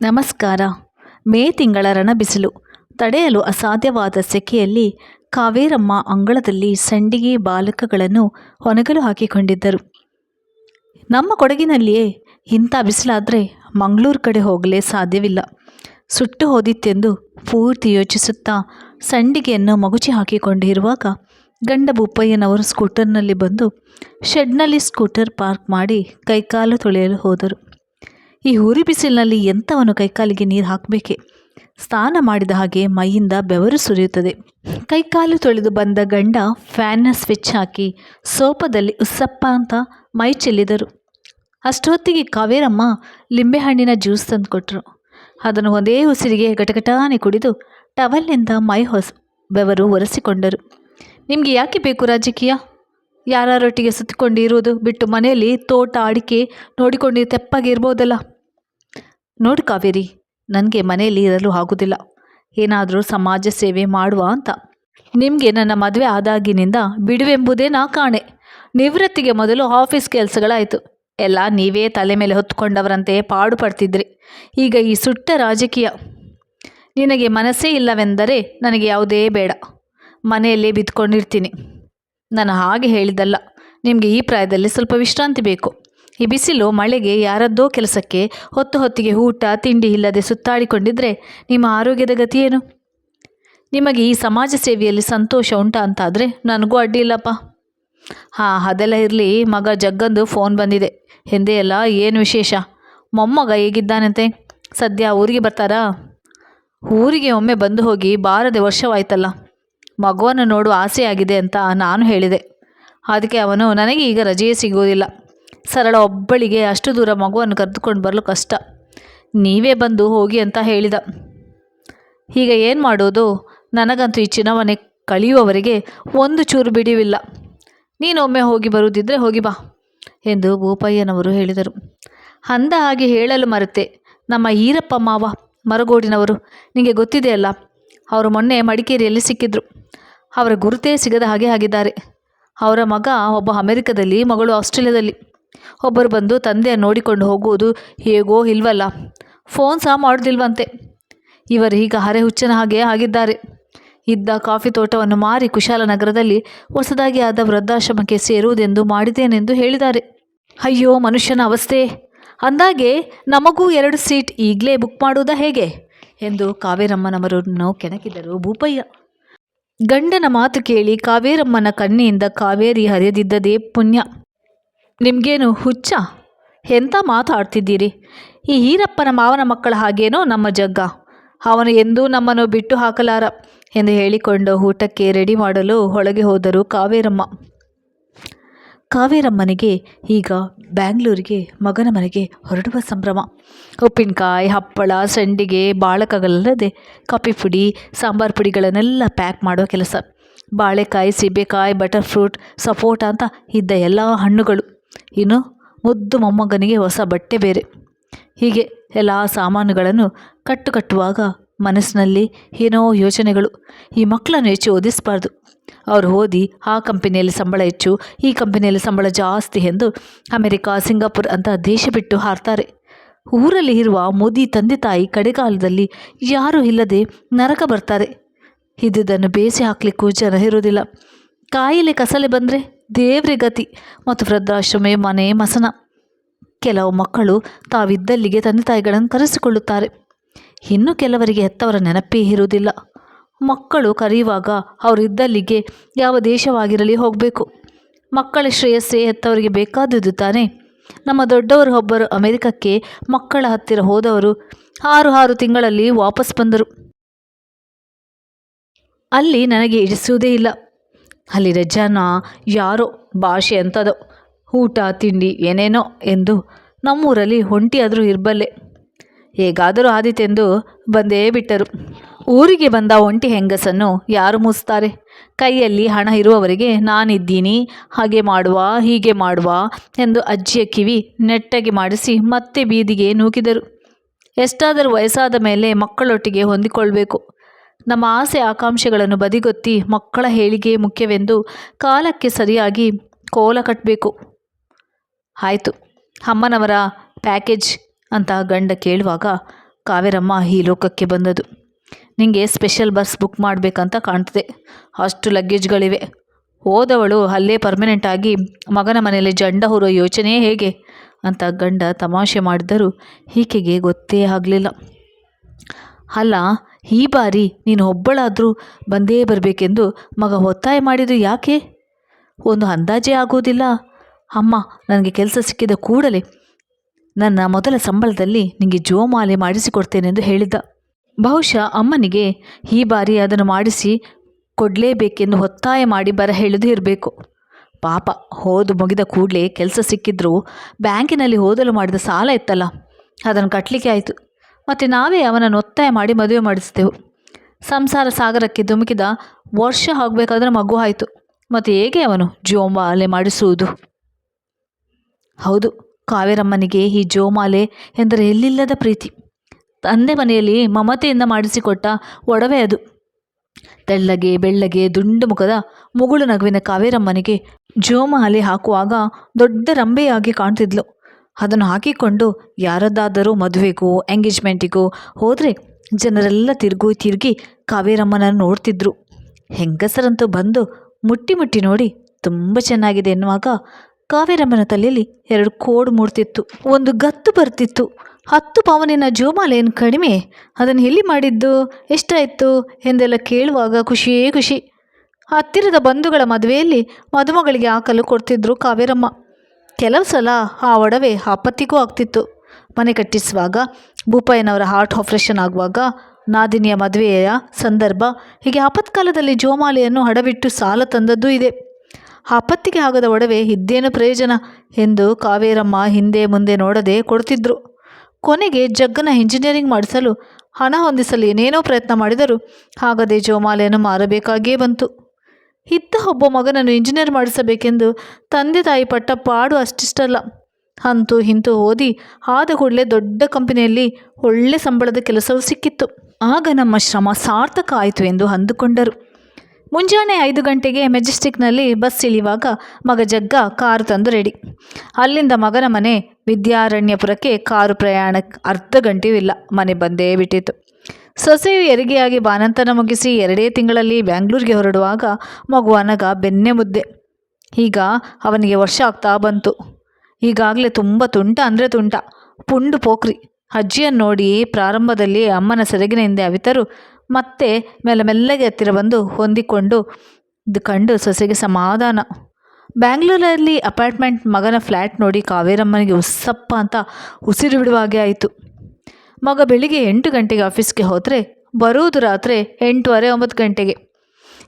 ನಮಸ್ಕಾರ. ಮೇ ತಿಂಗಳ ರಣಬಿಸಿಲು. ತಡೆಯಲು ಅಸಾಧ್ಯವಾದ ಸೆಕೆಯಲ್ಲಿ ಕಾವೇರಮ್ಮ ಅಂಗಳದಲ್ಲಿ ಸಂಡಿಗೆ ಬಾಲಕಗಳನ್ನು ಹೊನಗಲು ಹಾಕಿಕೊಂಡಿದ್ದರು. ನಮ್ಮ ಕೊಡಗಿನಲ್ಲಿಯೇ ಇಂಥ ಬಿಸಿಲಾದರೆ ಮಂಗಳೂರು ಕಡೆ ಹೋಗಲೇ ಸಾಧ್ಯವಿಲ್ಲ. ಸುಟ್ಟು ಹೋದಿತ್ತೆಂದು ಪೂರ್ತಿ ಯೋಚಿಸುತ್ತಾ ಸಂಡಿಗೆಯನ್ನು ಮಗುಚಿ ಹಾಕಿಕೊಂಡಿರುವಾಗ ಗಂಡ ಬುಪ್ಪಯ್ಯನವರು ಸ್ಕೂಟರ್ನಲ್ಲಿ ಬಂದು ಶೆಡ್ನಲ್ಲಿ ಸ್ಕೂಟರ್ ಪಾರ್ಕ್ ಮಾಡಿ ಕೈಕಾಲು ತೊಳೆಯಲು ಹೋದರು. ಈ ಹುರಿ ಬಿಸಿಲಿನಲ್ಲಿ ಎಂಥವನು ಕೈಕಾಲಿಗೆ ನೀರು ಹಾಕಬೇಕೆ? ಸ್ನಾನ ಮಾಡಿದ ಹಾಗೆ ಮೈಯಿಂದ ಬೆವರು ಸುರಿಯುತ್ತದೆ. ಕೈಕಾಲು ತೊಳೆದು ಬಂದ ಗಂಡ ಫ್ಯಾನ್ನ ಸ್ವಿಚ್ ಹಾಕಿ ಸೋಪದಲ್ಲಿ ಉಸ್ಸಪ್ಪ ಅಂತ ಮೈ ಚೆಲ್ಲಿದರು. ಅಷ್ಟೊತ್ತಿಗೆ ಕಾವೇರಮ್ಮ ಲಿಂಬೆಹಣ್ಣಿನ ಜ್ಯೂಸ್ ತಂದು ಕೊಟ್ಟರು ಅದನ್ನು ಒಂದೇ ಉಸಿರಿಗೆ ಗಟಗಟಾನೆ ಕುಡಿದು ಟವಲ್ನಿಂದ ಮೈ ಹೊಸ, ಬೆವರು ಒರೆಸಿಕೊಂಡರು. ನಿಮಗೆ ಯಾಕೆ ಬೇಕು ರಾಜಕೀಯ? ಯಾರೊಟ್ಟಿಗೆ ಸುತ್ತಿಕೊಂಡಿರುವುದು ಬಿಟ್ಟು ಮನೆಯಲ್ಲಿ ತೋಟ ಅಡಿಕೆ ನೋಡಿಕೊಂಡು ತೆಪ್ಪಾಗಿರ್ಬೋದಲ್ಲ? ನೋಡಿ ಕಾವೇರಿ, ನನಗೆ ಮನೆಯಲ್ಲಿ ಇರಲು ಆಗುವುದಿಲ್ಲ ಏನಾದರೂ ಸಮಾಜ ಸೇವೆ ಮಾಡುವ ಅಂತ. ನಿಮಗೆ ನನ್ನ ಮದುವೆ ಆದಾಗಿನಿಂದ ಬಿಡುವೆಂಬುದೇ ನಾ ಕಾಣೆ. ನಿವೃತ್ತಿಗೆ ಮೊದಲು ಆಫೀಸ್ ಕೆಲಸಗಳಾಯಿತು. ಎಲ್ಲ ನೀವೇ ತಲೆ ಮೇಲೆ ಹೊತ್ತುಕೊಂಡವರಂತೆ ಪಾಡು ಪಡ್ತಿದ್ರಿ ಈಗ ಈ ಸುಟ್ಟ ರಾಜಕೀಯ. ನಿನಗೆ ಮನಸ್ಸೇ ಇಲ್ಲವೆಂದರೆ ನನಗೆ ಯಾವುದೇ ಬೇಡ. ಮನೆಯಲ್ಲೇ ಬಿದ್ದುಕೊಂಡಿರ್ತೀನಿ ನಾನು ಹಾಗೆ ಹೇಳಿದ್ದಲ್ಲ, ನಿಮಗೆ ಈ ಪ್ರಾಯದಲ್ಲಿ ಸ್ವಲ್ಪ ವಿಶ್ರಾಂತಿ ಬೇಕು. ಈ ಬಿಸಿಲು ಮಳೆಗೆ ಯಾರದ್ದೋ ಕೆಲಸಕ್ಕೆ ಹೊತ್ತು ಹೊತ್ತಿಗೆ ಊಟ, ತಿಂಡಿ ಇಲ್ಲದೆ ಸುತ್ತಾಡಿಕೊಂಡಿದ್ರೆ ನಿಮ್ಮ ಆರೋಗ್ಯದ ಗತಿಯೇನು? ನಿಮಗೆ ಈ ಸಮಾಜ ಸೇವೆಯಲ್ಲಿ ಸಂತೋಷ ಉಂಟಾ ಅಂತಾದರೆ ನನಗೂ ಅಡ್ಡಿ ಇಲ್ಲಪ್ಪ. ಹಾಂ, ಅದೆಲ್ಲ ಇರಲಿ, ಮಗ ಜಗ್ಗಂದು ಫೋನ್ ಬಂದಿದೆ. ಹಿಂದೆ ಎಲ್ಲ ಏನು ವಿಶೇಷ? ಮೊಮ್ಮಗ ಹೇಗಿದ್ದಾನಂತೆ? ಸದ್ಯ ಊರಿಗೆ ಬರ್ತಾರಾ? ಊರಿಗೆ ಒಮ್ಮೆ ಬಂದು ಹೋಗಿ ಬಾರದೆ ವರ್ಷವಾಯ್ತಲ್ಲ. ಮಗುವನ್ನು ನೋಡುವ ಆಸೆಯಾಗಿದೆ ಅಂತ ನಾನು ಹೇಳಿದೆ. ಅದಕ್ಕೆ ಅವನು, ನನಗೆ ಈಗ ರಜೆಯೇ ಸಿಗೋದಿಲ್ಲ. ಸರಳ ಒಬ್ಬಳಿಗೆ ಅಷ್ಟು ದೂರ ಮಗುವನ್ನು ಕರೆದುಕೊಂಡು ಬರಲು ಕಷ್ಟ. ನೀವೇ ಬಂದು ಹೋಗಿ ಅಂತ ಹೇಳಿದ. ಈಗ ಏನು ಮಾಡೋದು? ನನಗಂತೂ ಈ ಚಿನ್ನವನ್ನೇ ಕಳೆಯುವವರಿಗೆ ಒಂದು ಚೂರು ಬಿಡಿವಿಲ್ಲ. ನೀನೊಮ್ಮೆ ಹೋಗಿ ಬರುವುದಿದ್ರೆ ಹೋಗಿ ಬಾ ಎಂದು ಭೂಪಯ್ಯನವರು ಹೇಳಿದರು. ಅಂದ ಹಾಗೆ ಹೇಳಲು ಮರೆತೆ. ನಮ್ಮ ಈರಪ್ಪ ಮಾವ ಮರಗೋಡಿನವರು ನಿಮಗೆ ಗೊತ್ತಿದೆಯಲ್ಲ ಅವರು ಮೊನ್ನೆ ಮಡಿಕೇರಿಯಲ್ಲಿ ಸಿಕ್ಕಿದ್ರು. ಅವರ ಗುರುತೇ ಸಿಗದ ಹಾಗೆ ಆಗಿದ್ದಾರೆ. ಅವರ ಮಗ ಒಬ್ಬ ಅಮೆರಿಕದಲ್ಲಿ, ಮಗಳು ಆಸ್ಟ್ರೇಲಿಯಾದಲ್ಲಿ. ಒಬ್ಬರು ಬಂದು ತಂದೆಯ ನೋಡಿಕೊಂಡು ಹೋಗುವುದು ಹೇಗೋ ಇಲ್ವಲ್ಲ. ಫೋನ್ ಸಹ ಮಾಡೋದಿಲ್ವಂತೆ. ಇವರು ಈಗ ಹರೆ ಹುಚ್ಚನ ಹಾಗೆ ಆಗಿದ್ದಾರೆ. ಇದ್ದ ಕಾಫಿ ತೋಟವನ್ನು ಮಾರಿ ಕುಶಾಲನಗರದಲ್ಲಿ ಹೊಸದಾಗಿ ಆದ ವೃದ್ಧಾಶ್ರಮಕ್ಕೆ ಸೇರುವುದೆಂದು ಮಾಡಿದ್ದೇನೆಂದು ಹೇಳಿದ್ದಾರೆ. ಅಯ್ಯೋ, ಮನುಷ್ಯನ ಅವಸ್ಥೆ. ಅಂದಾಗೆ ನಮಗೂ ಎರಡು ಸೀಟ್ ಈಗಲೇ ಬುಕ್ ಮಾಡುವುದಾ ಹೇಗೆ? ಎಂದು ಕಾವೇರಮ್ಮನವರನ್ನು ಕೆಣಕಿದರು ಭೂಪಯ್ಯ. ಗಂಡನ ಮಾತು ಕೇಳಿ ಕಾವೇರಮ್ಮನ ಕಣ್ಣಿಯಿಂದ ಕಾವೇರಿ ಹರಿಯದಿದ್ದದೇ ಪುಣ್ಯ. ನಿಮಗೇನು ಹುಚ್ಚ? ಎಂಥ ಮಾತಾಡ್ತಿದ್ದೀರಿ? ಈ ಈರಪ್ಪನ ಮಾವನ ಮಕ್ಕಳ ಹಾಗೇನೋ ನಮ್ಮ ಜಗ್ಗ. ಅವನು ಎಂದೂ ನಮ್ಮನ್ನು ಬಿಟ್ಟು ಹಾಕಲಾರ ಎಂದು ಹೇಳಿಕೊಂಡು ಊಟಕ್ಕೆ ರೆಡಿ ಮಾಡಲು ಒಳಗೆ ಹೋದರು ಕಾವೇರಮ್ಮ. ಕಾವೇರಮ್ಮನಿಗೆ ಈಗ ಬ್ಯಾಂಗ್ಳೂರಿಗೆ, ಮಗನ ಮನೆಗೆ ಹೊರಡುವ ಸಂಭ್ರಮ. ಉಪ್ಪಿನಕಾಯಿ, ಹಪ್ಪಳ, ಸಂಡಿಗೆ ಬಾಳಕಗಳಲ್ಲದೆ ಕಾಫಿ ಪುಡಿ, ಸಾಂಬಾರು ಪುಡಿಗಳನ್ನೆಲ್ಲ ಪ್ಯಾಕ್ ಮಾಡೋ ಕೆಲಸ. ಬಾಳೆಕಾಯಿ, ಸೀಬೆಕಾಯಿ ಬಟರ್ ಫ್ರೂಟ್ ಸಪೋಟ ಅಂತ ಇದ್ದ ಎಲ್ಲ ಹಣ್ಣುಗಳು. ಇನ್ನು ಮುದ್ದು ಮೊಮ್ಮಗನಿಗೆ ಹೊಸ ಬಟ್ಟೆ ಬೇರೆ. ಹೀಗೆ ಎಲ್ಲ ಸಾಮಾನುಗಳನ್ನು ಕಟ್ಟು ಕಟ್ಟುವಾಗ ಮನಸ್ಸಿನಲ್ಲಿ ಏನೋ ಯೋಚನೆಗಳು ಈ ಮಕ್ಕಳನ್ನು ಹೆಚ್ಚು ಓದಿಸಬಾರ್ದು. ಅವರು ಓದಿ ಆ ಕಂಪನಿಯಲ್ಲಿ ಸಂಬಳ ಹೆಚ್ಚು, ಈ ಕಂಪನಿಯಲ್ಲಿ ಸಂಬಳ ಜಾಸ್ತಿ ಎಂದು ಅಮೆರಿಕ, ಸಿಂಗಾಪುರ್ ಅಂತ ದೇಶ ಬಿಟ್ಟು ಹಾರ್ತಾರೆ. ಊರಲ್ಲಿ ಇರುವ ಮೋದಿ ತಂದೆ ತಾಯಿ ಕಡೆಗಾಲದಲ್ಲಿ ಯಾರೂ ಇಲ್ಲದೆ ನರಕ ಬರ್ತಾರೆ. ಇದ್ದುದನ್ನು ಬೇಸಿ ಹಾಕಲಿಕ್ಕೂ ಜನ ಇರೋದಿಲ್ಲ ಕಾಯಿಲೆ ಕಸಲೆ ಬಂದರೆ ದೇವ್ರ ಗತಿ ಮತ್ತು ವೃದ್ಧಾಶ್ರಮ, ಮನೆ, ಮಸನ. ಕೆಲವು ಮಕ್ಕಳು ತಾವಿದ್ದಲ್ಲಿಗೆ ತಂದೆ ತಾಯಿಗಳನ್ನು ಕರೆಸಿಕೊಳ್ಳುತ್ತಾರೆ. ಇನ್ನು ಕೆಲವರಿಗೆ ಹೆತ್ತವರ ನೆನಪೇ ಇರುವುದಿಲ್ಲ. ಮಕ್ಕಳು ಕರೆಯುವಾಗ ಅವರಿದ್ದಲ್ಲಿಗೆ ಯಾವ ದೇಶವಾಗಿರಲಿ ಹೋಗಬೇಕು. ಮಕ್ಕಳ ಶ್ರೇಯಸ್ಸೇ ಹೆತ್ತವರಿಗೆ ಬೇಕಾದುದು ತಾನೇ. ನಮ್ಮ ದೊಡ್ಡವರು ಒಬ್ಬರು ಅಮೆರಿಕಕ್ಕೆ ಮಕ್ಕಳ ಹತ್ತಿರ ಹೋದವರು ಆರು ಆರು ತಿಂಗಳಲ್ಲಿ ವಾಪಸ್ ಬಂದರು. ಅಲ್ಲಿ ನನಗೆ ಇಡಿಸುವುದೇ ಇಲ್ಲ. ಅಲ್ಲಿ ಜನ ಯಾರೋ ಭಾಷೆ ಅಂತದೋ, ಊಟ, ತಿಂಡಿ ಏನೇನೋ ಎಂದು ನಮ್ಮೂರಲ್ಲಿ ಒಂಟಿಯಾದರೂ ಇರಬಲ್ಲೆ. ಹೇಗಾದರೂ ಆದಿತೆಂದು ಬಂದೇ ಬಿಟ್ಟರು. ಊರಿಗೆ ಬಂದ ಒಂಟಿ ಹೆಂಗಸನ್ನು ಯಾರು ಮುಸ್ತಾರೆ ಕೈಯಲ್ಲಿ ಹಣ ಇರುವವರಿಗೆ ನಾನಿದ್ದೀನಿ, ಹಾಗೆ ಮಾಡುವ, ಹೀಗೆ ಮಾಡುವ ಎಂದು ಅಜ್ಜಿಯ ಕಿವಿ ನೆಟ್ಟಗೆ ಮಾಡಿಸಿ ಮತ್ತೆ ಬೀದಿಗೆ ನೂಕಿದರು. ಎಷ್ಟಾದರೂ ವಯಸ್ಸಾದ ಮೇಲೆ ಮಕ್ಕಳೊಟ್ಟಿಗೆ ಹೊಂದಿಕೊಳ್ಬೇಕು. ನಮ್ಮ ಆಸೆ ಆಕಾಂಕ್ಷೆಗಳನ್ನು ಬದಿಗೊತ್ತಿ ಮಕ್ಕಳ ಹೇಳಿಗೆ ಮುಖ್ಯವೆಂದು ಕಾಲಕ್ಕೆ ಸರಿಯಾಗಿ ಕೋಲ ಕಟ್ಟಬೇಕು. ಆಯಿತು, ಅಮ್ಮನವರ ಪ್ಯಾಕೇಜ್ ಅಂತ ಗಂಡ ಕೇಳುವಾಗ ಕಾವೇರಮ್ಮ ಈ ಲೋಕಕ್ಕೆ ಬಂದದು ನಿಮಗೆ ಸ್ಪೆಷಲ್ ಬಸ್ ಬುಕ್ ಮಾಡಬೇಕಂತ ಕಾಣ್ತದೆ. ಅಷ್ಟು ಲಗೇಜ್ಗಳಿವೆ ಹೋದವಳು ಅಲ್ಲೇ ಪರ್ಮನೆಂಟ್ ಆಗಿ ಮಗನ ಮನೆಯಲ್ಲಿ ಜಂಡ ಹೊರೋ ಯೋಚನೆ ಹೇಗೆ? ಅಂತ ಗಂಡ ತಮಾಷೆ ಮಾಡಿದರೂ ಈಕೆಗೆ ಗೊತ್ತೇ ಆಗಲಿಲ್ಲ. ಅಲ್ಲ, ಈ ಬಾರಿ ನೀನು ಒಬ್ಬಳಾದರೂ ಬಂದೇ ಬರಬೇಕೆಂದು ಮಗ ಒತ್ತಾಯ ಮಾಡಿದ್ದು ಯಾಕೆ? ಒಂದು ಅಂದಾಜೇ ಆಗೋದಿಲ್ಲ. ಅಮ್ಮ, ನನಗೆ ಕೆಲಸ ಸಿಕ್ಕಿದ ಕೂಡಲೇ ನನ್ನ ಮೊದಲ ಸಂಬಳದಲ್ಲಿ ನಿಮಗೆ ಜೋಮಾಲೆ ಮಾಡಿಸಿಕೊಡ್ತೇನೆಂದು ಹೇಳಿದ್ದ. ಬಹುಶಃ ಅಮ್ಮನಿಗೆ ಈ ಬಾರಿ ಅದನ್ನು ಮಾಡಿಸಿ ಕೊಡಲೇಬೇಕೆಂದು ಒತ್ತಾಯ ಮಾಡಿ ಬರ ಹೇಳಿದು ಇರಬೇಕು. ಪಾಪ, ಹೋದು ಮುಗಿದ ಕೂಡಲೇ ಕೆಲಸ ಸಿಕ್ಕಿದ್ರೂ ಬ್ಯಾಂಕಿನಲ್ಲಿ ಓದಲು ಮಾಡಿದ ಸಾಲ ಇತ್ತಲ್ಲ, ಅದನ್ನು ಕಟ್ಟಲಿಕ್ಕೆ ಆಯಿತು. ಮತ್ತು ನಾವೇ ಅವನನ್ನು ಒತ್ತಾಯ ಮಾಡಿ ಮದುವೆ ಮಾಡಿಸಿದೆವು ಸಂಸಾರ ಸಾಗರಕ್ಕೆ ಧುಮುಕಿದ ವರ್ಷ ಆಗಬೇಕಾದ್ರೆ ಮಗು ಆಯಿತು. ಮತ್ತು ಹೇಗೆ ಅವನು ಜೋಂಬಾಲೆ ಮಾಡಿಸುವುದು? ಹೌದು ಕಾವೇರಮ್ಮನಿಗೆ ಈ ಜೋಮಾಲೆ ಎಂದರೆ ಎಲ್ಲಿಲ್ಲದ ಪ್ರೀತಿ. ತಂದೆ ಮನೆಯಲ್ಲಿ ಮಮತೆಯಿಂದ ಮಾಡಿಸಿಕೊಟ್ಟ ಒಡವೆ ಅದು. ತೆಳ್ಳಗೆ ಬೆಳ್ಳಗೆ ದುಂಡು ಮುಖದ ಮುಗುಳು ನಗುವಿನ ಕಾವೇರಮ್ಮನಿಗೆ ಜೋಮಾಲೆ ಹಾಕುವಾಗ ದೊಡ್ಡ ರಂಬೆಯಾಗಿ ಕಾಣ್ತಿದ್ಲು. ಅದನ್ನು ಹಾಕಿಕೊಂಡು ಯಾರದ್ದಾದರೂ ಮದುವೆಗೂ, ಎಂಗೇಜ್ಮೆಂಟಿಗೂ ಹೋದರೆ ಜನರೆಲ್ಲ ತಿರುಗು ತಿರುಗಿ ಕಾವೇರಮ್ಮನನ್ನು ನೋಡ್ತಿದ್ರು. ಹೆಂಗಸರಂತೂ ಬಂದು ಮುಟ್ಟಿ ಮುಟ್ಟಿ ನೋಡಿ ತುಂಬ ಚೆನ್ನಾಗಿದೆ ಎನ್ನುವಾಗ ಕಾವೇರಮ್ಮನ ತಲೆಯಲ್ಲಿ ಎರಡು ಕೋಡು ಮೂಡ್ತಿತ್ತು. ಒಂದು ಗತ್ತು ಬರ್ತಿತ್ತು. ಹತ್ತು ಪವನಿನ ಜೋಮಾಲೇನು ಕಡಿಮೆ? ಅದನ್ನು ಎಲ್ಲಿ ಮಾಡಿದ್ದು? ಎಷ್ಟಾಯಿತು? ಎಂದೆಲ್ಲ ಕೇಳುವಾಗ ಖುಷಿಯೇ ಖುಷಿ. ಹತ್ತಿರದ ಬಂಧುಗಳ ಮದುವೆಯಲ್ಲಿ ಮದುಮಗಳಿಗೆ ಹಾಕಲು ಕೊಡ್ತಿದ್ರು ಕಾವೇರಮ್ಮ. ಕೆಲವು ಸಲ ಆ ಒಡವೆ ಆಪತ್ತಿಗೂ ಆಗ್ತಿತ್ತು. ಮನೆ ಕಟ್ಟಿಸುವಾಗ ಭೂಪಯ್ಯನವರ ಹಾರ್ಟ್ ಆಪರೇಷನ್ ಆಗುವಾಗ, ನಾದಿನಿಯ ಮದುವೆಯ ಸಂದರ್ಭ, ಹೀಗೆ ಆಪತ್ಕಾಲದಲ್ಲಿ ಜೋಮಾಲೆಯನ್ನು ಹಡವಿಟ್ಟು ಸಾಲ ತಂದದ್ದೂ ಇದೆ. ಆಪತ್ತಿಗೆ ಆಗದ ಒಡವೆ ಇದ್ದೇನು ಪ್ರಯೋಜನ? ಎಂದು ಕಾವೇರಮ್ಮ ಹಿಂದೆ ಮುಂದೆ ನೋಡದೆ ಕೊಡ್ತಿದ್ರು ಕೊನೆಗೆ ಜಗ್ಗನ ಇಂಜಿನಿಯರಿಂಗ್ ಮಾಡಿಸಲು ಹಣ ಹೊಂದಿಸಲು ಏನೇನೋ ಪ್ರಯತ್ನ ಮಾಡಿದರೂ ಆಗದೆ ಜೋಮಾಲೆಯನ್ನು ಮಾರಬೇಕಾಗಿಯೇ ಬಂತು. ಇದ್ದ ಒಬ್ಬ ಮಗನನ್ನು ಇಂಜಿನಿಯರ್ ಮಾಡಿಸಬೇಕೆಂದು ತಂದೆ ತಾಯಿ ಪಟ್ಟ ಪಾಡು ಅಷ್ಟಿಷ್ಟಲ್ಲ. ಅಂತೂ ಇಂತೂ ಓದಿ ಆದ ಕೂಡಲೇ ದೊಡ್ಡ ಕಂಪನಿಯಲ್ಲಿ ಒಳ್ಳೆ ಸಂಬಳದ ಕೆಲಸವೂ ಸಿಕ್ಕಿತ್ತು. ಆಗ ನಮ್ಮ ಶ್ರಮ ಸಾರ್ಥಕ ಆಯಿತು ಎಂದು ಅಂದುಕೊಂಡರು. ಮುಂಜಾನೆ ಐದು ಗಂಟೆಗೆ ಮೆಜೆಸ್ಟಿಕ್ನಲ್ಲಿ ಬಸ್ ಇಳಿಯುವಾಗ ಮಗ ಜಗ್ಗ ಕಾರು ತಂದು ರೆಡಿ. ಅಲ್ಲಿಂದ ಮಗನ ಮನೆ ವಿದ್ಯಾರಣ್ಯಪುರಕ್ಕೆ ಕಾರು ಪ್ರಯಾಣಕ್ಕೆ ಅರ್ಧ ಗಂಟೆಯೂ ಇಲ್ಲ. ಮನೆ ಬಂದೇ ಬಿಟ್ಟಿತ್ತು. ಸೊಸೆಯು ಎರಿಗೆಯಾಗಿ ಬಾನಂತನ ಮುಗಿಸಿ ಎರಡೇ ತಿಂಗಳಲ್ಲಿ ಬ್ಯಾಂಗ್ಳೂರಿಗೆ ಹೊರಡುವಾಗ ಮಗು ಅನಗ ಬೆನ್ನೆ ಮುದ್ದೆ. ಈಗ ಅವನಿಗೆ ವರ್ಷ ಆಗ್ತಾ ಬಂತು. ಈಗಾಗಲೇ ತುಂಬ ತುಂಟ ಅಂದರೆ ತುಂಟ. ಪುಂಡು ಪೋಕ್ರಿ ಅಜ್ಜಿಯನ್ನು ನೋಡಿ ಪ್ರಾರಂಭದಲ್ಲಿ ಅಮ್ಮನ ಸೆರಗಿನ ಹಿಂದೆ ಅವಿತರು ಮತ್ತೆ ಮೆಲ್ಲ ಮೆಲ್ಲಗೆ ಹತ್ತಿರ ಬಂದು ಹೊಂದಿಕೊಂಡು ಇದು ಕಂಡು ಸೊಸೆಗೆ ಸಮಾಧಾನ. ಬ್ಯಾಂಗ್ಳೂರಲ್ಲಿ ಅಪಾರ್ಟ್ಮೆಂಟ್ ಮಗನ ಫ್ಲ್ಯಾಟ್ ನೋಡಿ ಕಾವೇರಮ್ಮನಿಗೆ ಉಸ್ಸಪ್ಪ ಅಂತ ಉಸಿರು ಬಿಡುವ ಹಾಗೆ ಆಯಿತು. ಮಗ ಬೆಳಿಗ್ಗೆ ಎಂಟು ಗಂಟೆಗೆ ಆಫೀಸ್ಗೆ ಹೋದರೆ ಬರುವುದು ರಾತ್ರಿ ಎಂಟೂವರೆ ಒಂಬತ್ತು ಗಂಟೆಗೆ.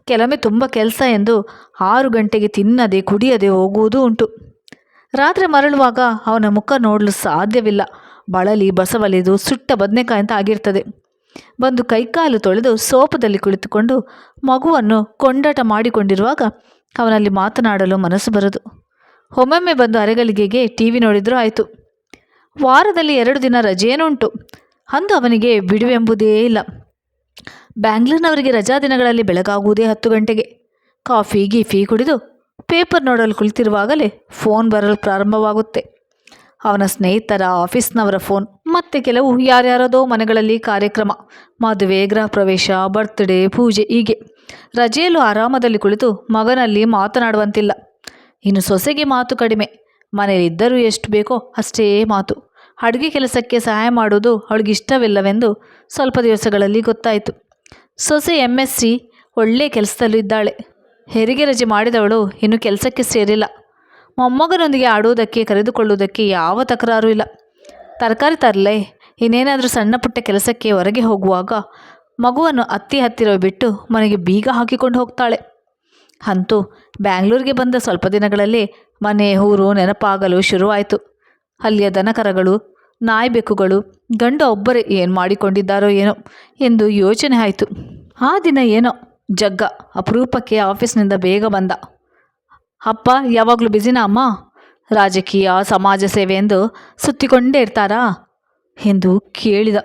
ಕೆಲವೊಮ್ಮೆ ತುಂಬ ಕೆಲಸ ಎಂದು ಆರು ಗಂಟೆಗೆ ತಿನ್ನದೆ ಕುಡಿಯದೆ ಹೋಗುವುದೂ ಉಂಟು. ರಾತ್ರಿ ಮರಳುವಾಗ ಅವನ ಮುಖ ನೋಡಲು ಸಾಧ್ಯವಿಲ್ಲ. ಬಳಲಿ ಬಸವಲಿದು ಸುಟ್ಟ ಬದನೆಕಾಯಿ ಅಂತ ಆಗಿರ್ತದೆ. ಬಂದು ಕೈಕಾಲು ತೊಳೆದು ಸೋಪದಲ್ಲಿ ಕುಳಿತುಕೊಂಡು ಮಗುವನ್ನು ಕೊಂಡಾಟ ಮಾಡಿಕೊಂಡಿರುವಾಗ ಅವನಲ್ಲಿ ಮಾತನಾಡಲು ಮನಸ್ಸು ಬರದು. ಒಮ್ಮೊಮ್ಮೆ ಬಂದು ಅರೆಗಳಿಗೆಗೆ ಟಿ ವಿ ನೋಡಿದರೂ ಆಯಿತು. ವಾರದಲ್ಲಿ ಎರಡು ದಿನ ರಜೆಯೇನುಂಟು. ಅಂದು ಅವನಿಗೆ ಬಿಡುವೆಂಬುದೇ ಇಲ್ಲ. ಬ್ಯಾಂಗ್ಲೂರ್ನವರಿಗೆ ರಜಾ ದಿನಗಳಲ್ಲಿ ಬೆಳಗಾಗುವುದೇ ಹತ್ತು ಗಂಟೆಗೆ. ಕಾಫಿ, ಗೀಫಿ ಕುಡಿದು ಪೇಪರ್ ನೋಡಲು ಕುಳಿತಿರುವಾಗಲೇ ಫೋನ್ ಬರಲು ಪ್ರಾರಂಭವಾಗುತ್ತೆ. ಅವನ ಸ್ನೇಹಿತರ ಆಫೀಸ್ನವರ ಫೋನ್, ಮತ್ತೆ ಕೆಲವು ಯಾರ್ಯಾರದೋ ಮನೆಗಳಲ್ಲಿ ಕಾರ್ಯಕ್ರಮ, ಮದುವೆ ಗೃಹ ಪ್ರವೇಶ ಬರ್ತ್ಡೇ ಪೂಜೆ, ಹೀಗೆ. ರಜೆಯಲ್ಲೂ ಆರಾಮದಲ್ಲಿ ಕುಳಿತು ಮಗನಲ್ಲಿ ಮಾತನಾಡುವಂತಿಲ್ಲ. ಇನ್ನು ಸೊಸೆಗೆ ಮಾತು ಕಡಿಮೆ, ಮನೆಯಲ್ಲಿದ್ದರೂ ಎಷ್ಟು ಬೇಕೋ ಅಷ್ಟೇ ಮಾತು. ಅಡುಗೆ ಕೆಲಸಕ್ಕೆ ಸಹಾಯ ಮಾಡುವುದು ಅವಳಿಗೆ ಇಷ್ಟವಿಲ್ಲವೆಂದು ಸ್ವಲ್ಪ ದಿವಸಗಳಲ್ಲಿ ಗೊತ್ತಾಯಿತು. ಸೊಸೆ ಎಂ ಎಸ್ ಸಿ ಒಳ್ಳೆಯ ಕೆಲಸದಲ್ಲೂ ಇದ್ದಾಳೆ ಹೆರಿಗೆ ರಜೆ ಮಾಡಿದವಳು ಇನ್ನು ಕೆಲಸಕ್ಕೆ ಸೇರಿಲ್ಲ. ಮೊಮ್ಮಗನೊಂದಿಗೆ ಆಡುವುದಕ್ಕೆ, ಕರೆದುಕೊಳ್ಳುವುದಕ್ಕೆ ಯಾವ ತಕರಾರು ಇಲ್ಲ. ತರಕಾರಿ ತರಲೆ, ಇನ್ನೇನಾದರೂ ಸಣ್ಣ ಪುಟ್ಟ ಕೆಲಸಕ್ಕೆ ಹೊರಗೆ ಹೋಗುವಾಗ ಮಗುವನ್ನು ಅತ್ತಿ ಹತ್ತಿರ ಬಿಟ್ಟು ಮನೆಗೆ ಬೀಗ ಹಾಕಿಕೊಂಡು ಹೋಗ್ತಾಳೆ. ಅಂತೂ ಬ್ಯಾಂಗ್ಳೂರಿಗೆ ಬಂದ ಸ್ವಲ್ಪ ದಿನಗಳಲ್ಲಿ ಮನೆ, ಊರು ನೆನಪಾಗಲು ಶುರುವಾಯಿತು. ಅಲ್ಲಿಯ ದನಕರಗಳು, ನಾಯಿ ಬೆಕ್ಕುಗಳು, ಗಂಡ ಒಬ್ಬರೇ ಏನು ಮಾಡಿಕೊಂಡಿದ್ದಾರೋ ಏನೋ ಎಂದು ಯೋಚನೆ ಆಯಿತು. ಆ ದಿನ ಏನೋ ಜಗ್ಗ ಅಪರೂಪಕ್ಕೆ ಆಫೀಸ್ನಿಂದ ಬೇಗ ಬಂದ. ಅಪ್ಪ, ಯಾವಾಗಲೂ ಬ್ಯುಸಿನಾ ಅಮ್ಮ? ರಾಜಕೀಯ, ಸಮಾಜ ಸೇವೆ ಎಂದು ಸುತ್ತಿಕೊಂಡೇ ಇರ್ತಾರಾ? ಎಂದು ಕೇಳಿದ.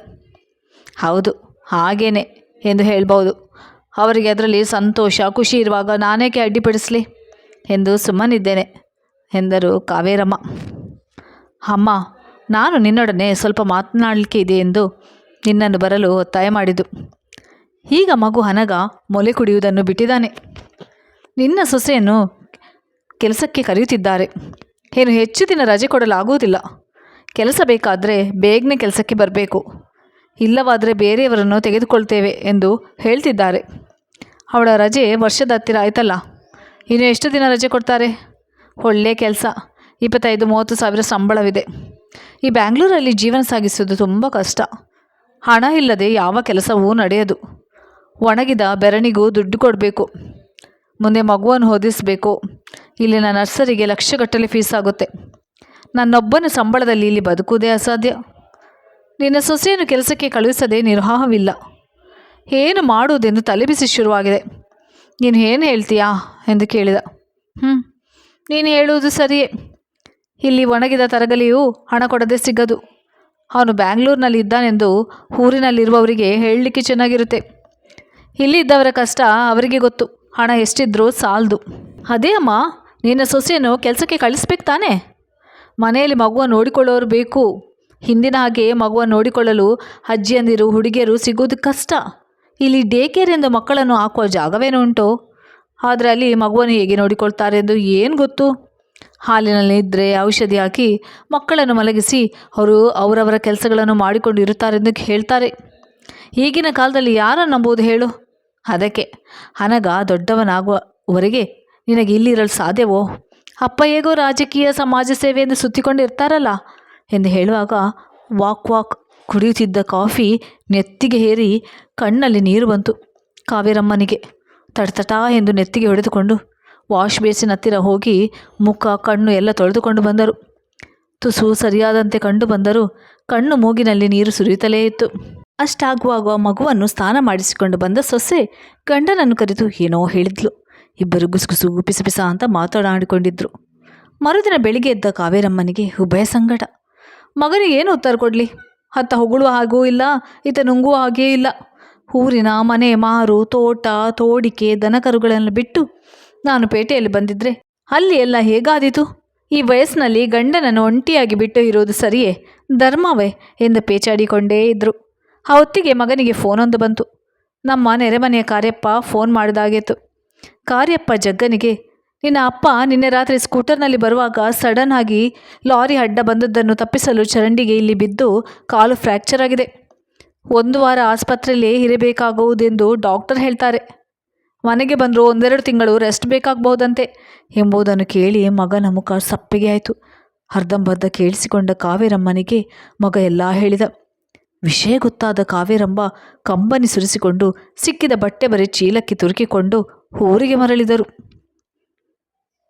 ಹೌದು, ಹಾಗೇನೆ ಎಂದು ಹೇಳ್ಬೋದು. ಅವರಿಗೆ ಅದರಲ್ಲಿ ಸಂತೋಷ, ಖುಷಿ ಇರುವಾಗ ನಾನೇಕೆ ಅಡ್ಡಿಪಡಿಸಲಿ? ಎಂದು ಸುಮ್ಮನಿದ್ದೇನೆ ಎಂದರು ಕಾವೇರಮ್ಮ. ಅಮ್ಮ, ನಾನು ನಿನ್ನೊಡನೆ ಸ್ವಲ್ಪ ಮಾತನಾಡಲಿಕ್ಕೆ ಇದೆ ಎಂದು ನಿನ್ನನ್ನು ಬರಲು ಒತ್ತಾಯ ಮಾಡಿದು ಈಗ ಮಗು ಹನಗ ಮೊಲೆ ಕುಡಿಯುವುದನ್ನು ಬಿಟ್ಟಿದ್ದಾನೆ. ನಿನ್ನ ಸೊಸೆಯನ್ನು ಕೆಲಸಕ್ಕೆ ಕರೆಯುತ್ತಿದ್ದಾರೆ. ಏನು ಹೆಚ್ಚು ದಿನ ರಜೆ ಕೊಡಲಾಗುವುದಿಲ್ಲ. ಕೆಲಸ ಬೇಕಾದರೆ ಬೇಗನೆ ಕೆಲಸಕ್ಕೆ ಬರಬೇಕು. ಇಲ್ಲವಾದರೆ ಬೇರೆಯವರನ್ನು ತೆಗೆದುಕೊಳ್ತೇವೆ ಎಂದು ಹೇಳ್ತಿದ್ದಾರೆ. ಅವಳ ರಜೆ ವರ್ಷದ ಹತ್ತಿರ ಆಯ್ತಲ್ಲ. ಇನ್ನು ಎಷ್ಟು ದಿನ ರಜೆ ಕೊಡ್ತಾರೆ? ಒಳ್ಳೆಯ ಕೆಲಸ. ಇಪ್ಪತ್ತೈದು, ಮೂವತ್ತು ಸಾವಿರ ಸಂಬಳವಿದೆ. ಈ ಬ್ಯಾಂಗ್ಳೂರಲ್ಲಿ ಜೀವನ ಸಾಗಿಸೋದು ತುಂಬ ಕಷ್ಟ. ಹಣ ಇಲ್ಲದೆ ಯಾವ ಕೆಲಸವೂ ನಡೆಯದು. ಒಣಗಿದ ಬೆರಣಿಗೂ ದುಡ್ಡು ಕೊಡಬೇಕು. ಮುಂದೆ ಮಗುವನ್ನು ಓದಿಸಬೇಕು. ಇಲ್ಲಿನ ನರ್ಸರಿಗೆ ಲಕ್ಷಗಟ್ಟಲೆ ಫೀಸ್ ಆಗುತ್ತೆ. ನನ್ನೊಬ್ಬನ ಸಂಬಳದಲ್ಲಿ ಇಲ್ಲಿ ಬದುಕುವುದೇ ಅಸಾಧ್ಯ. ನಿನ್ನ ಸೊಸೆಯನ್ನು ಕೆಲಸಕ್ಕೆ ಕಳುಹಿಸದೆ ನಿರ್ವಾಹವಿಲ್ಲ. ಏನು ಮಾಡುವುದೆಂದು ತಲೆಬಿಸಿ ಶುರುವಾಗಿದೆ. ನೀನು ಏನು ಹೇಳ್ತೀಯಾ? ಎಂದು ಕೇಳಿದ. ಹ್ಞೂ ನೀನು ಹೇಳುವುದು ಸರಿಯೇ. ಇಲ್ಲಿ ಒಣಗಿದ ತರಗಲಿಯು ಹಣ ಕೊಡದೆ ಸಿಗದು. ಅವನು ಬ್ಯಾಂಗ್ಳೂರಿನಲ್ಲಿ ಇದ್ದಾನೆಂದು ಊರಿನಲ್ಲಿರುವವರಿಗೆ ಹೇಳಲಿಕ್ಕೆ ಚೆನ್ನಾಗಿರುತ್ತೆ. ಇಲ್ಲಿದ್ದವರ ಕಷ್ಟ ಅವರಿಗೆ ಗೊತ್ತು. ಹಣ ಎಷ್ಟಿದ್ರೂ ಸಾಲದು. ಅದೇ ಅಮ್ಮ. ನಿನ್ನ ಸೊಸೆಯನ್ನು ಕೆಲಸಕ್ಕೆ ಕಳಿಸ್ಬೇಕು ತಾನೇ? ಮನೆಯಲ್ಲಿ ಮಗುವ ನೋಡಿಕೊಳ್ಳೋರು ಬೇಕು. ಹಿಂದಿನ ಹಾಗೆ ಮಗುವ ನೋಡಿಕೊಳ್ಳಲು ಅಜ್ಜಿಯಂದಿರು ಹುಡುಗಿಯರು ಸಿಗೋದು ಕಷ್ಟ. ಇಲ್ಲಿ ಡೇ ಕೇರ್ ಎಂದು ಮಕ್ಕಳನ್ನು ಹಾಕುವ ಜಾಗವೇನು ಉಂಟು? ಆದರೆ ಅಲ್ಲಿ ಮಗುವನ್ನು ಹೇಗೆ ನೋಡಿಕೊಳ್ತಾರೆ ಎಂದು ಏನು ಗೊತ್ತು? ಹಾಲಿನಲ್ಲಿ ಇದ್ದರೆ ಔಷಧಿ ಹಾಕಿ ಮಕ್ಕಳನ್ನು ಮಲಗಿಸಿ ಅವರು ಅವರವರ ಕೆಲಸಗಳನ್ನು ಮಾಡಿಕೊಂಡು ಇರುತ್ತಾರೆಂದು ಹೇಳ್ತಾರೆ. ಈಗಿನ ಕಾಲದಲ್ಲಿ ಯಾರನ್ನು ನಂಬುವುದು ಹೇಳು? ಅದಕ್ಕೆ. ಹನಗ ದೊಡ್ಡವನಾಗುವವರೆಗೆ ನಿನಗೆ ಇಲ್ಲಿರಲು ಸಾಧ್ಯವೋ? ಅಪ್ಪ ಹೇಗೋ ರಾಜಕೀಯ ಸಮಾಜ ಸೇವೆ ಎಂದು ಸುತ್ತಿಕೊಂಡಿರ್ತಾರಲ್ಲ ಎಂದು ಹೇಳುವಾಗ ವಾಕ್ ವಾಕ್ ಕುಡಿಯುತ್ತಿದ್ದ ಕಾಫಿ ನೆತ್ತಿಗೆ ಹೇರಿ ಕಣ್ಣಲ್ಲಿ ನೀರು ಬಂತು. ಕಾವೇರಮ್ಮನಿಗೆ ತಡತಟ ಎಂದು ನೆತ್ತಿಗೆ ಹೊಡೆದುಕೊಂಡು ವಾಶ್ ಬೇಸಿನ್ ಹತ್ತಿರ ಹೋಗಿ ಮುಖ, ಕಣ್ಣು ಎಲ್ಲ ತೊಳೆದುಕೊಂಡು ಬಂದರು. ತುಸು ಸರಿಯಾದಂತೆ ಕಂಡು ಬಂದರೂ ಕಣ್ಣು ಮೂಗಿನಲ್ಲಿ ನೀರು ಸುರಿಯುತ್ತಲೇ ಇತ್ತು. ಅಷ್ಟಾಗುವಾಗ ಮಗುವನ್ನು ಸ್ನಾನ ಮಾಡಿಸಿಕೊಂಡು ಬಂದ ಸೊಸೆ ಗಂಡನನ್ನು ಕರೆದು ಏನೋ ಹೇಳಿದ್ಲು. ಇಬ್ಬರು ಗುಸುಗುಸು ಪಿಸ ಅಂತ ಮಾತನಾಡಿಕೊಂಡಿದ್ರು ಮರುದಿನ ಬೆಳಿಗ್ಗೆ ಎದ್ದ ಕಾವೇರಮ್ಮನಿಗೆ ಉಭಯ ಸಂಗಡ ಮಗನಿಗೆ ಏನು ಉತ್ತರ ಕೊಡಲಿ? ಅತ್ತ ಹೊಗಳುವ ಹಾಗೂ ಇಲ್ಲ ಈತ ನುಂಗುವ ಹಾಗೇ ಇಲ್ಲ. ಊರಿನ ಮನೆ, ಮಾರು, ತೋಟ, ತೋಡಿಕೆ ದನಕರುಗಳನ್ನು ಬಿಟ್ಟು ನಾನು ಪೇಟೆಯಲ್ಲಿ ಬಂದಿದ್ರೆ ಅಲ್ಲಿ ಎಲ್ಲ ಹೇಗಾದೀತು? ಈ ವಯಸ್ಸಿನಲ್ಲಿ ಗಂಡನನ್ನು ಒಂಟಿಯಾಗಿ ಬಿಟ್ಟು ಇರೋದು ಸರಿಯೇ? ಧರ್ಮವೇ? ಎಂದು ಪೇಚಾಡಿಕೊಂಡೇ ಇದ್ದರು ಆ ಹೊತ್ತಿಗೆ ಮಗನಿಗೆ ಫೋನೊಂದು ಬಂತು. ನಮ್ಮ ನೆರೆಮನೆಯ ಕಾರ್ಯಪ್ಪ ಫೋನ್ ಮಾಡಿದಾಗಿತ್ತು ಕಾರ್ಯಪ್ಪ ಜಗ್ಗನಿಗೆ, ನಿನ್ನ ಅಪ್ಪ ನಿನ್ನೆ ರಾತ್ರಿ ಸ್ಕೂಟರ್ನಲ್ಲಿ ಬರುವಾಗ ಸಡನ್ ಆಗಿ ಲಾರಿ ಅಡ್ಡ ಬಂದದ್ದನ್ನು ತಪ್ಪಿಸಲು ಚರಂಡಿಗೆ ಇಲ್ಲಿ ಬಿದ್ದು ಕಾಲು ಫ್ರ್ಯಾಕ್ಚರ್ ಆಗಿದೆ. ಒಂದು ವಾರ ಆಸ್ಪತ್ರೆಯಲ್ಲಿ ಇರಬೇಕಾಗುವುದೆಂದು ಡಾಕ್ಟರ್ ಹೇಳ್ತಾರೆ. ಮನೆಗೆ ಬಂದರೂ ಒಂದೆರಡು ತಿಂಗಳು ರೆಸ್ಟ್ ಬೇಕಾಗಬಹುದಂತೆ ಎಂಬುದನ್ನು ಕೇಳಿ ಮಗನ ಮುಖ ಸಪ್ಪಿಗೆ ಆಯಿತು. ಅರ್ಧಂಬರ್ಧ ಕೇಳಿಸಿಕೊಂಡ ಕಾವೇರಮ್ಮನಿಗೆ ಮಗ ಎಲ್ಲ ಹೇಳಿದ. ವಿಷಯ ಗೊತ್ತಾದ ಕಾವೇರಮ್ಮ ಕಂಬನಿ ಸುರಿಸಿಕೊಂಡು, ಸಿಕ್ಕಿದ ಬಟ್ಟೆ ಬರೆ ಚೀಲಕ್ಕೆ ತುರುಕಿಕೊಂಡು ಊರಿಗೆ ಮರಳಿದರು.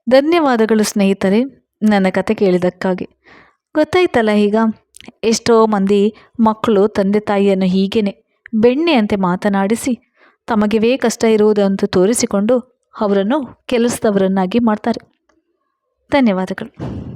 ಧನ್ಯವಾದಗಳು ಸ್ನೇಹಿತರೆ, ನನ್ನ ಕತೆ ಕೇಳಿದಕ್ಕಾಗಿ ಗೊತ್ತಾಯ್ತಲ್ಲ ಈಗ, ಎಷ್ಟೋ ಮಂದಿ ಮಕ್ಕಳು ತಂದೆ ತಾಯಿಯನ್ನು ಹೀಗೇನೆ ಬೆಣ್ಣೆಯಂತೆ ಮಾತನಾಡಿಸಿ, ತಮಗಿವೇ ಕಷ್ಟ ಇರುವುದಂತೂ ತೋರಿಸಿಕೊಂಡು ಅವರನ್ನು ಕೆಲಸದವರನ್ನಾಗಿ ಮಾಡ್ತಾರೆ. ಧನ್ಯವಾದಗಳು.